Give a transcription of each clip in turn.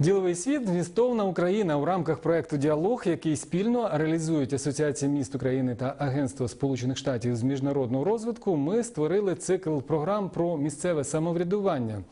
Діловий світ змістовна Україна у рамках проекту Діалог, який спільно реалізують Асоціація міст України та Агентство Сполучених Штатів з міжнародного розвитку. Ми створили цикл програм про місцеве самоврядування.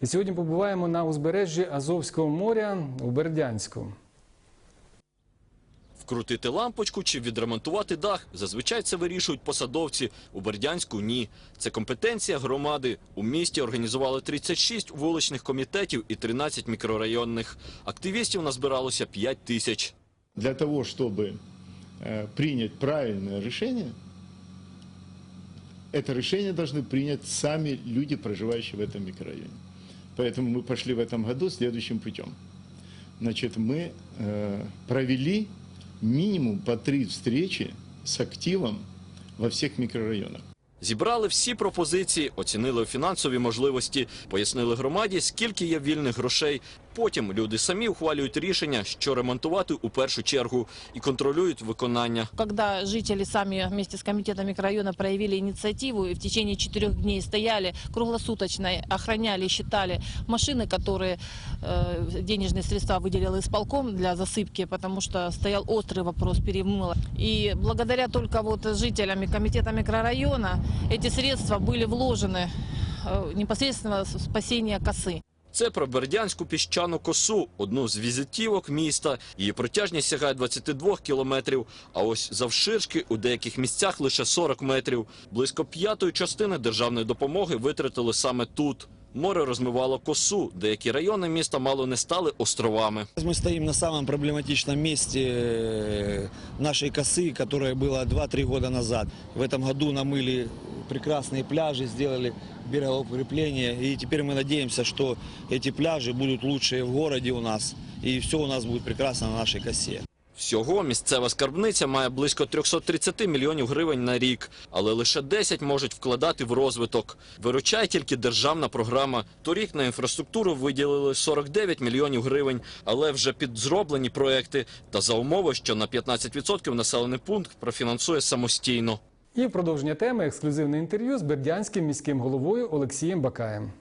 І сьогодні побуваємо на узбережжі Азовського моря у Бердянську. Вкрутити лампочку чи відремонтувати дах. Зазвичай це вирішують посадовці. У Бердянську – ні. Це компетенція громади. У місті організували 36 вуличних комітетів і 13 мікрорайонних. Активістів назбиралося 5 тисяч. для того, чтобы э, принять правильное решение, это решение должны принять сами люди, проживающие в этом микрорайоне. Поэтому мы пошли в этом году следующим путем. Значит, мы э, провели минимум по три встречи с активом во всех микрорайонах. Зібрали всі пропозиції, оцінили фінансові можливості, пояснили громаді, скільки є вільних грошей. Потім люди самі ухвалюють рішення, що ремонтувати у першу чергу, і контролюють виконання. Когда жители сами вместе с комитетом микрорайона проявили инициативу и в течение четырех дней стояли круглосуточно, охраняли, и считали машины, которые э, денежные средства выделил исполком для засыпки, потому что стоял острый вопрос перемыла. И благодаря только вот жителям и комитета микрорайона эти средства были вложены э, непосредственно в спасение косы. Це про Бердянську піщану косу, одну з візитівок міста. Її протяжність сягає 22 кілометрів, а ось завширшки у деяких місцях лише 40 метрів. Близько п'ятої частини державної допомоги витратили саме тут. Море розмивало косу, деякі райони міста мало не стали островами. Мы стоим на самом проблематичном месте э, нашей косы, которая была 2-3 года назад. В этом году намыли прекрасные пляжи, сделали берегоукрепление. И теперь мы надеемся, что эти пляжи будут лучшие в городе у нас. И все у нас будет прекрасно на нашей косе. Всього місцева скарбниця має близько 330 мільйонів гривень на рік, але лише 10 можуть вкладати в розвиток. Виручає тільки державна програма. Торік на інфраструктуру виділили 49 мільйонів гривень, але вже під зроблені проекти та за умови, що на 15% населений пункт профінансує самостійно. І в продовження теми ексклюзивне інтерв'ю з бердянським міським головою Олексієм Бакаєм.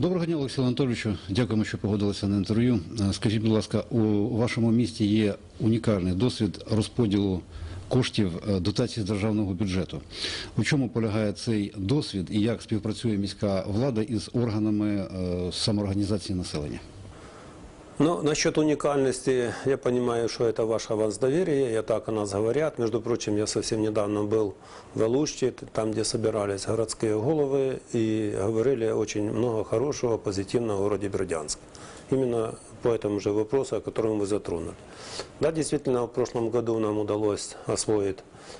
Доброго дня, Олексію Анатолійовичу. Дякуємо, що погодилися на інтерв'ю. Е, Скажіть, будь ласка, у вашому місті є унікальний досвід розподілу коштів е, дотацій з державного бюджету. У чому полягає цей досвід і як співпрацює міська влада із органами е, самоорганізації населення? Ну, насчет уникальности, я понимаю, что это ваше аванс доверия, и так о нас говорят. Между прочим, я совсем недавно был в Алуште, там, где собирались городские головы, и говорили очень много хорошего, позитивного о городе Бердянск. Именно по этому же вопросу, о котором вы затронули. Да, действительно, в прошлом году нам удалось освоить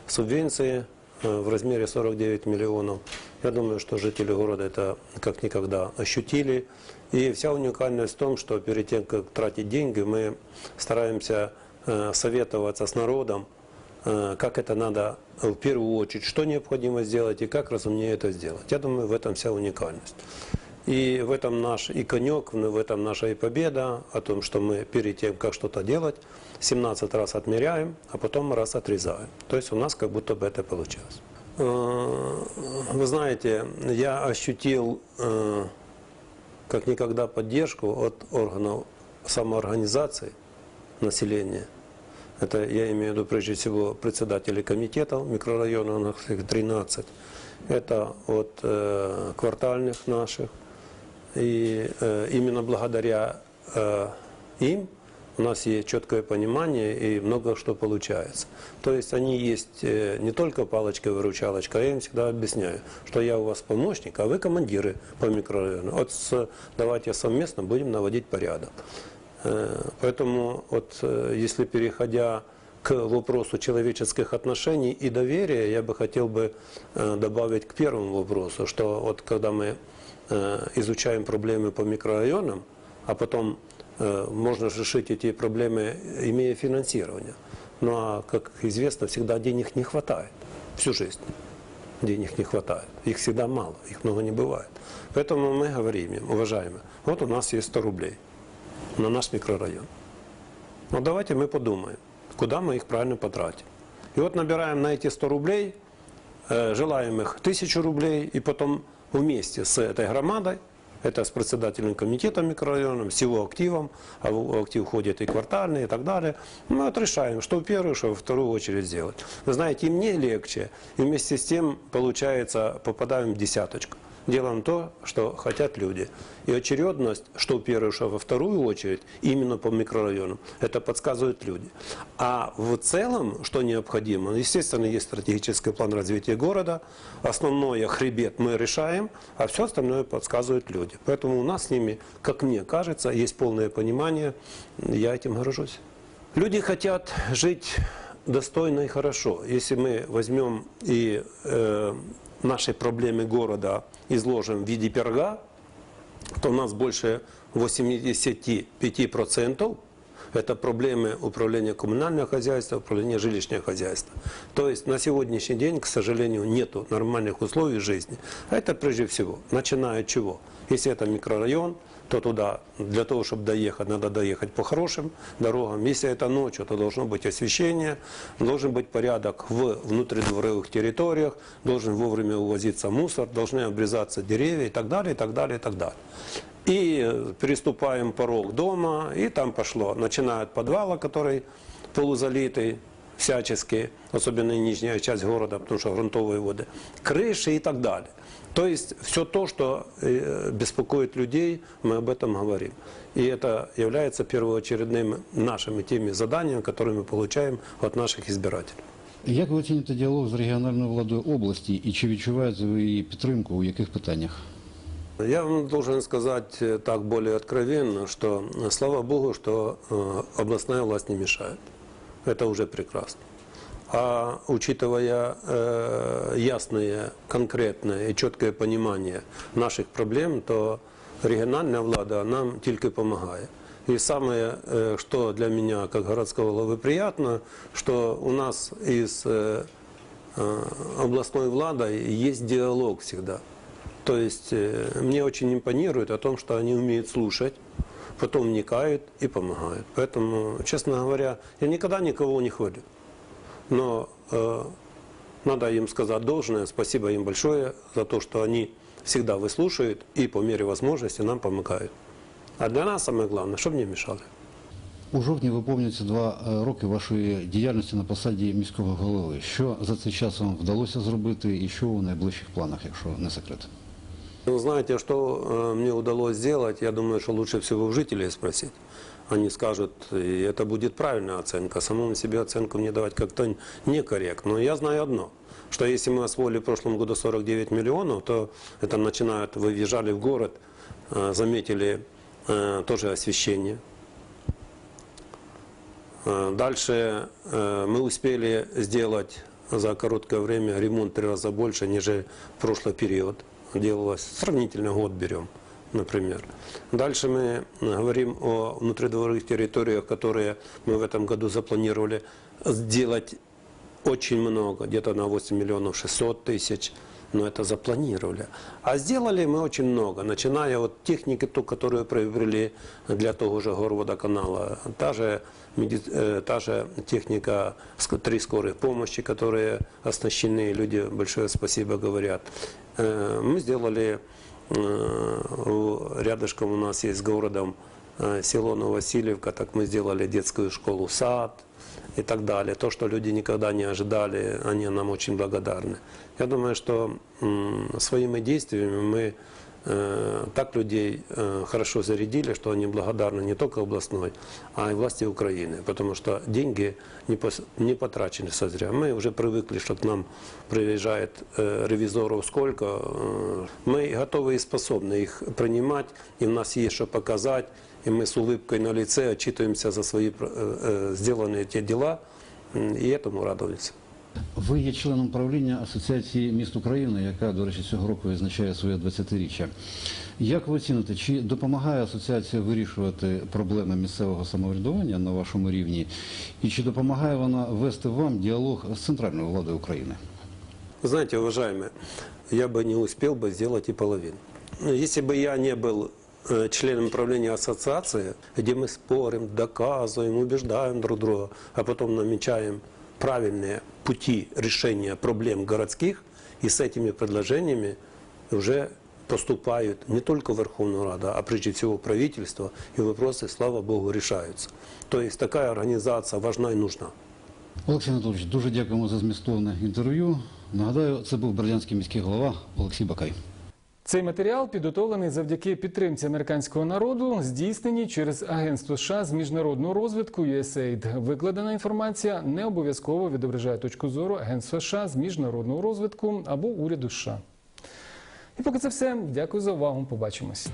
субвенции э, в размере 49 миллионов. Я думаю, что жители города это как никогда ощутили. И вся уникальность в том, что перед тем, как тратить деньги, мы стараемся э, советоваться с народом, э, как это надо в первую очередь, что необходимо сделать и как разумнее это сделать. Я думаю, в этом вся уникальность. И в этом наш и конек, в этом наша и победа, о том, что мы перед тем, как что-то делать, 17 раз отмеряем, а потом раз отрезаем. То есть у нас как будто бы это получилось. Э, Вы знаете, я ощутил как никогда поддержку от органов самоорганизации населения. Это я имею в виду прежде всего председателей комитетов их 13. Это от э, квартальных наших. И э, именно благодаря э, им у нас есть четкое понимание и много что получается. То есть они есть э, не только палочка-выручалочка, а я им всегда объясняю, что я у вас помощник, а вы командиры по микрорайону. Вот с- давайте совместно будем наводить порядок. Э, Поэтому вот э, если переходя к вопросу человеческих отношений и доверия, я бы хотел бы добавить к первому вопросу, что вот когда мы изучаем проблемы по микрорайонам, а потом можно же решить эти проблемы, имея финансирование. Ну а, как известно, всегда денег не хватает всю жизнь денег не хватает. Их всегда мало, их много не бывает. Поэтому мы говорим им, уважаемые, вот у нас есть 100 рублей на наш микрорайон. Но давайте мы подумаем, куда мы их правильно потратим. И вот набираем на эти 100 рублей, э, желаемых 1000 рублей, и потом вместе с этой громадой Это с председателем комитета микрорайона, с его активом, а в актив входит и квартальный и так далее. Мы вот решаем, что в первую, что во вторую очередь сделать. Вы знаете, и мне легче, и вместе с тем, получается, попадаем в десяточку. Делаем то, что хотят люди. И очередность, что в первую, что во вторую очередь, именно по микрорайонам, это подсказывают люди. А в целом, что необходимо, естественно, есть стратегический план развития города, основное хребет мы решаем, а все остальное подсказывают люди. Поэтому у нас с ними, как мне кажется, есть полное понимание, я этим горжусь. Люди хотят жить достойно и хорошо. Если мы возьмем и э, наши проблемы города изложим в виде пирога, то у нас больше 85% это проблемы управления коммунального хозяйства, управления жилищного хозяйства. То есть на сегодняшний день, к сожалению, нет нормальных условий жизни. А это прежде всего, начиная от чего? Если это микрорайон, то туда для того, чтобы доехать, надо доехать по хорошим дорогам. Если это ночью, то должно быть освещение, должен быть порядок в внутридворовых территориях, должен вовремя увозиться мусор, должны обрезаться деревья и так далее, и так далее, и так далее. И э, переступаем порог дома, и там пошло. Начиная от подвала, который полузалитый всячески, особенно нижняя часть города, потому что грунтовые воды, крыши и так далее. То есть все то, что э, беспокоит людей, мы об этом говорим. И это является первоочередным нашим и теми заданиями, которые мы получаем от наших избирателей. Як ви оціните діалог з регіональною владою області і чи відчуваєте ви її підтримку у яких питаннях? Я вам должен сказать э, так более откровенно, что э, слава Богу, что э, областная власть не мешает. Это уже прекрасно. А учитывая ясное, конкретное и четкое понимание наших проблем, то региональная влада нам только помогает. И самое, что для меня, как городского главы, приятно, что у нас из областной владой есть диалог всегда. То есть э, мне очень импонирует о том, что они умеют слушать, потом вникают и помогают. Поэтому, честно говоря, я никогда никого не хвалю. Но э, надо им сказать должное. Спасибо им большое за то, что они всегда выслушают и по мере возможности нам помогают. А для нас самое главное, чтобы не мешали. У жовтні виповнюється два е, роки вашої діяльності на посаді міського голови. Що за цей час вам вдалося зробити і що у найближчих планах, якщо не секрет? Ну, знаете, что э, мне удалось сделать? Я думаю, что лучше всего в жителей спросить. Они скажут, и это будет правильная оценка. Самому себе оценку мне давать как-то некорректно. Но я знаю одно, что если мы освоили в прошлом году 49 миллионов, то это начинают, вы въезжали в город, э, заметили э, тоже освещение. Дальше мы успели сделать за короткое время ремонт три раза больше, нежели в прошлый период делалось. Сравнительно год берем, например. Дальше мы говорим о внутридворовых территориях, которые мы в этом году запланировали сделать очень много, где-то на 8 миллионов 600 тысяч, но это запланировали. А сделали мы очень много, начиная от техники, ту, которую приобрели для того же горводоканала, та же, э, та же техника три скорой помощи, которые оснащены, люди большое спасибо говорят. Э, Мы сделали э, рядышком у нас есть с городом село Новосильевка, так мы сделали детскую школу «Сад», и так далее. То, что люди никогда не ожидали, они нам очень благодарны. Я думаю, что своими действиями мы так людей э, хорошо зарядили, что они благодарны не только областной, а и власти Украины, потому что деньги не, пос- не потрачены созря. Мы уже привыкли, что к нам приезжает э, ревизоров сколько. э, мы готовы и способны их принимать, и у нас есть что показать, и мы с улыбкой на лице отчитываемся за свои э, э, сделанные те дела, м, и этому радуемся. Ви є членом правління Асоціації міст України, яка, до речі, цього року відзначає своє 20-річчя. Як ви оціните, чи допомагає асоціація вирішувати проблеми місцевого самоврядування на вашому рівні, і чи допомагає вона вести вам діалог з центральною владою України? Вы Знаете, уважаемые, я бы не успел бы сделать и половину. Ну, Если бы я не был э, членом правления ассоциации, где мы спорим, доказываем, убеждаем друг друга, а потом намечаем правильные пути решения проблем городских, и с этими предложениями уже поступают не только в Верховную Раду, а прежде всего в правительство, и вопросы, слава Богу, решаются. То есть такая организация важна и нужна. Олексій Анатолійович, дуже дякуємо за змістовне інтерв'ю. Нагадаю, це був Бердянський міський голова Олексій Бакай. Цей матеріал підготовлений завдяки підтримці американського народу, здійснені через Агентство США з міжнародного розвитку USAID. Викладена інформація не обов'язково відображає точку зору Агентства США з міжнародного розвитку або уряду США. І поки це все. Дякую за увагу. Побачимось.